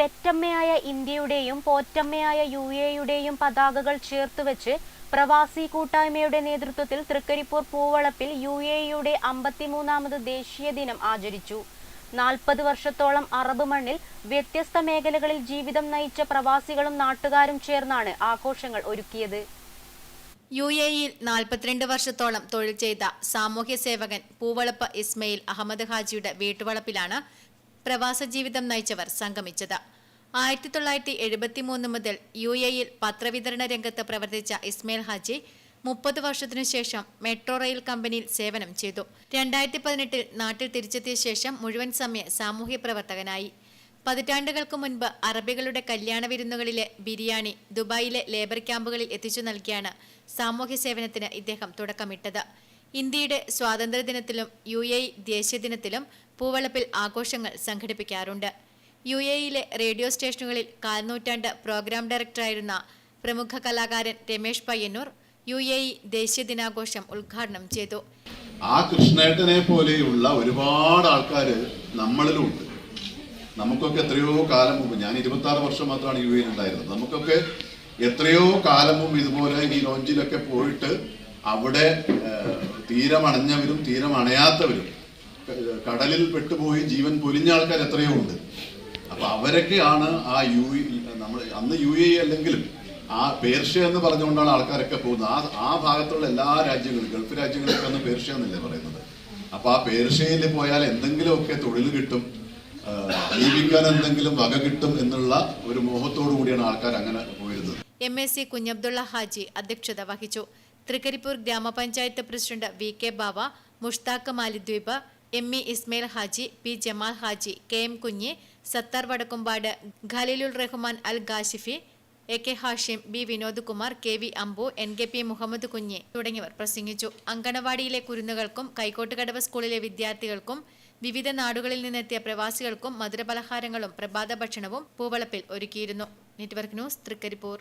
പെറ്റമ്മയായ ഇന്ത്യയുടെയും പോറ്റമ്മയായ യു എയുടെയും പതാകകൾ ചേർത്തുവെച്ച് പ്രവാസി കൂട്ടായ്മയുടെ നേതൃത്വത്തിൽ തൃക്കരിപ്പൂർ പൂവളപ്പിൽ യു എയുടെ അമ്പത്തിമൂന്നാമത് ദേശീയ ദിനം ആചരിച്ചു. നാൽപ്പത് വർഷത്തോളം അറബ് മണ്ണിൽ വ്യത്യസ്ത മേഖലകളിൽ ജീവിതം നയിച്ച പ്രവാസികളും നാട്ടുകാരും ചേർന്നാണ് ആഘോഷങ്ങൾ ഒരുക്കിയത്. യു എ ഇയിൽ നാൽപ്പത്തിരണ്ട് വർഷത്തോളം തൊഴിൽ ചെയ്ത സാമൂഹ്യ സേവകൻ പൂവളപ്പ് ഇസ്മയിൽ അഹമ്മദ് ഹാജിയുടെ വീട്ടുവളപ്പിലാണ് പ്രവാസ ജീവിതം നയിച്ചവർ സംഗമിച്ചത്. ആയിരത്തി തൊള്ളായിരത്തി എഴുപത്തി മൂന്ന് മുതൽ യു എയിൽ പത്രവിതരണ രംഗത്ത് പ്രവർത്തിച്ച ഇസ്മയിൽ ഹാജി മുപ്പത് വർഷത്തിനു ശേഷം മെട്രോ റെയിൽ കമ്പനിയിൽ സേവനം ചെയ്തു. രണ്ടായിരത്തി പതിനെട്ടിൽ നാട്ടിൽ തിരിച്ചെത്തിയ ശേഷം മുഴുവൻ സമയ സാമൂഹ്യ പ്രവർത്തകനായി. പതിറ്റാണ്ടുകൾക്ക് മുൻപ് അറബികളുടെ കല്യാണ വിരുന്നുകളിലെ ബിരിയാണി ദുബായിലെ ലേബർ ക്യാമ്പുകളിൽ എത്തിച്ചു നൽകിയാണ് സാമൂഹ്യ സേവനത്തിന് ഇദ്ദേഹം തുടക്കമിട്ടത്. ഇന്ത്യയുടെ സ്വാതന്ത്ര്യദിനത്തിലും യു എ ദേശീയ ദിനത്തിലും പൂവളപ്പിൽ ആഘോഷങ്ങൾ സംഘടിപ്പിക്കാറുണ്ട്. യു എയിലെ റേഡിയോ സ്റ്റേഷനുകളിൽ കാൽനൂറ്റാണ്ട് പ്രോഗ്രാം ഡയറക്ടറായിരുന്ന പ്രമുഖ കലാകാരൻ രമേഷ് പയ്യന്നൂർ യു എ ദേശീയ ദിനാഘോഷം ഉദ്ഘാടനം ചെയ്തു. ആ കൃഷ്ണേട്ടനെ പോലെയുള്ള ഒരുപാട് ആൾക്കാർ നമ്മളിലുണ്ട്. നമുക്കൊക്കെ എത്രയോ കാലം മുമ്പ് ഞാൻ ഇരുപത്തി ആറ് വർഷം മാത്രമാണ് യു എയിൽ ഉണ്ടായിരുന്നത്. നമുക്കൊക്കെ എത്രയോ കാലം മുമ്പ് ഇതുപോലെ ഈ ലോഞ്ചിലൊക്കെ പോയിട്ട് അവിടെ തീരമണഞ്ഞവരും തീരമണയാത്തവരും. കടലിൽ പെട്ടുപോയി ജീവൻ പൊലിഞ്ഞ ആൾക്കാർ എത്രയോ ഉണ്ട്. അപ്പൊ അവരൊക്കെയാണ് ആ യു നമ്മൾ അന്ന് യു എ അല്ലെങ്കിലും ആ പേർഷ്യ എന്ന് പറഞ്ഞുകൊണ്ടാണ് ആൾക്കാരൊക്കെ പോകുന്നത്. ആ ആ ഭാഗത്തുള്ള എല്ലാ രാജ്യങ്ങളും ഗൾഫ് രാജ്യങ്ങളൊക്കെ അന്ന് പേർഷ്യ എന്നല്ലേ പറയുന്നത്. അപ്പൊ ആ പേർഷ്യയിൽ പോയാൽ എന്തെങ്കിലുമൊക്കെ തൊഴിൽ കിട്ടും ജീവിക്കാൻ എന്തെങ്കിലും വക കിട്ടും എന്നുള്ള ഒരു മോഹത്തോടു കൂടിയാണ് ആൾക്കാർ അങ്ങനെ പോയിരുന്നത്. M A C Kunhabdulla Haji അധ്യക്ഷത വഹിച്ചു. തൃക്കരിപ്പൂർ ഗ്രാമപഞ്ചായത്ത് president V K Bava Mushtaq Malidweep M E Ismail Haji P Jamal Haji K M Kunhi Sathar Vadakkumpad Khaleelul Rahman Al Ghashifi A K Hashim B Vinod Kumar K V Ambu N K P Muhammad Kunhi തുടങ്ങിയവർ പ്രസംഗിച്ചു. അങ്കണവാടിയിലെ കുരുന്നുകൾക്കും കൈക്കോട്ടുകടവ് സ്കൂളിലെ വിദ്യാർത്ഥികൾക്കും വിവിധ നാടുകളിൽ നിന്നെത്തിയ പ്രവാസികൾക്കും മധുരപലഹാരങ്ങളും പ്രഭാത ഭക്ഷണവും പൂവളപ്പിൽ ഒരുക്കിയിരുന്നു. Network news Trikaripur.